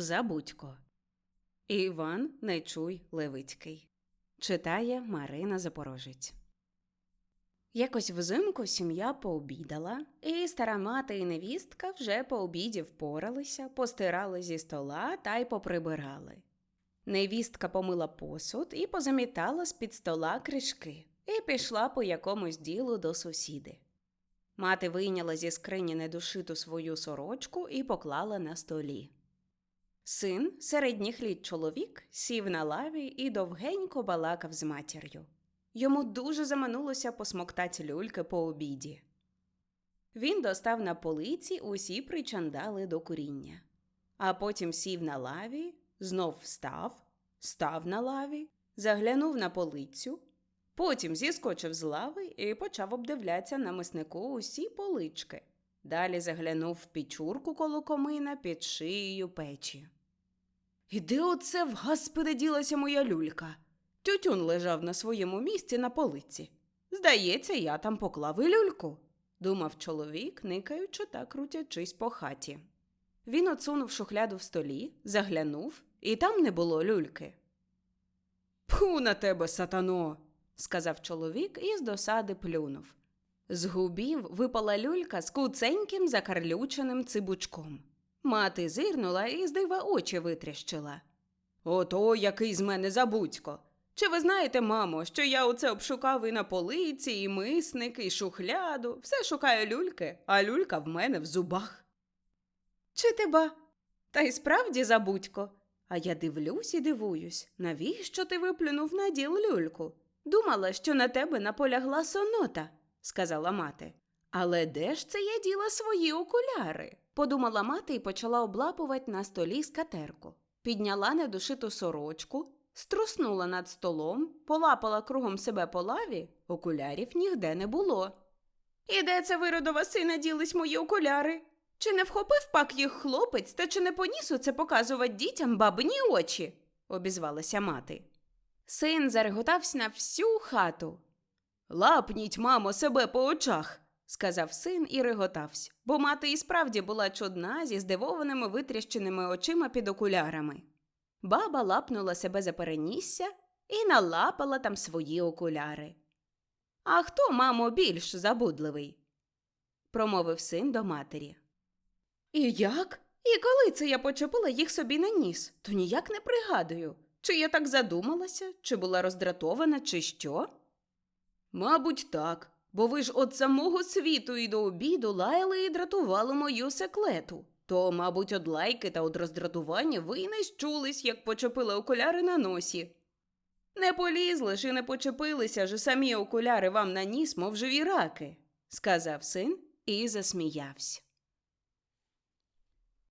Забудько. Іван Нечуй Левицький. Читає Марина Запорожець. Якось взимку сім'я пообідала, і стара мати і невістка вже по обіді впоралися, постирали зі стола та й поприбирали. Невістка помила посуд і позамітала з-під стола кришки і пішла по якомусь ділу до сусіди. Мати вийняла зі скрині недушиту свою сорочку і поклала на столі. Син, середніх літ чоловік, сів на лаві і довгенько балакав з матір'ю. Йому дуже заманулося посмоктать люльки по обіді. Він достав на полиці усі причандали до куріння, а потім сів на лаві, знов встав, став на лаві, заглянув на полицю, потім зіскочив з лави і почав обдивлятися на миснику усі полички. Далі заглянув в пічурку коло комина під шиєю печі. І де оце в гаспиде ділася моя люлька? Тютюн лежав на своєму місці на полиці. Здається, я там поклав і люльку, думав чоловік, никаючи та крутячись по хаті. Він отсунув шухляду в столі, заглянув, і там не було люльки. Пху на тебе, сатано, сказав чоловік і з досади плюнув. З губів випала люлька з куценьким закарлюченим цибучком. Мати зирнула і з дива очі витріщила. Ото який з мене забудько. Чи ви знаєте, мамо, що я оце обшукав і на полиці, і мисник, і шухляду, все шукаю люльки, а люлька в мене в зубах. Чи ти? Та й справді забудько. А я дивлюсь і дивуюсь, навіщо ти виплюнув на діл люльку? Думала, що на тебе наполягла сонота, сказала мати. Але де ж це я діла свої окуляри? подумала мати і почала облапувати на столі скатерку. Підняла недушиту сорочку, струснула над столом, полапала кругом себе по лаві, окулярів нігде не було. І де це виродова сина ділись мої окуляри? Чи не вхопив пак їх хлопець, та чи не поніс оце показувати дітям бабині очі? обізвалася мати. Син зареготався на всю хату. Лапніть, мамо, себе по очах, сказав син і реготався, бо мати і справді була чудна зі здивованими витріщеними очима під окулярами. Баба лапнула себе за перенісся і налапала там свої окуляри. А хто, мамо, більш забудливий? промовив син до матері. І як? І коли це я почепила їх собі на ніс, то ніяк не пригадую, чи я так задумалася, чи була роздратована, чи що? Мабуть, так, бо ви ж от самого світу і до обіду лаяли і дратували мою секлету. То, мабуть, од лайки та од роздратування ви й не щулись, як почепили окуляри на носі. Не полізли ж і не почепилися ж самі окуляри вам на ніс, мов живі раки, сказав син і засміявся.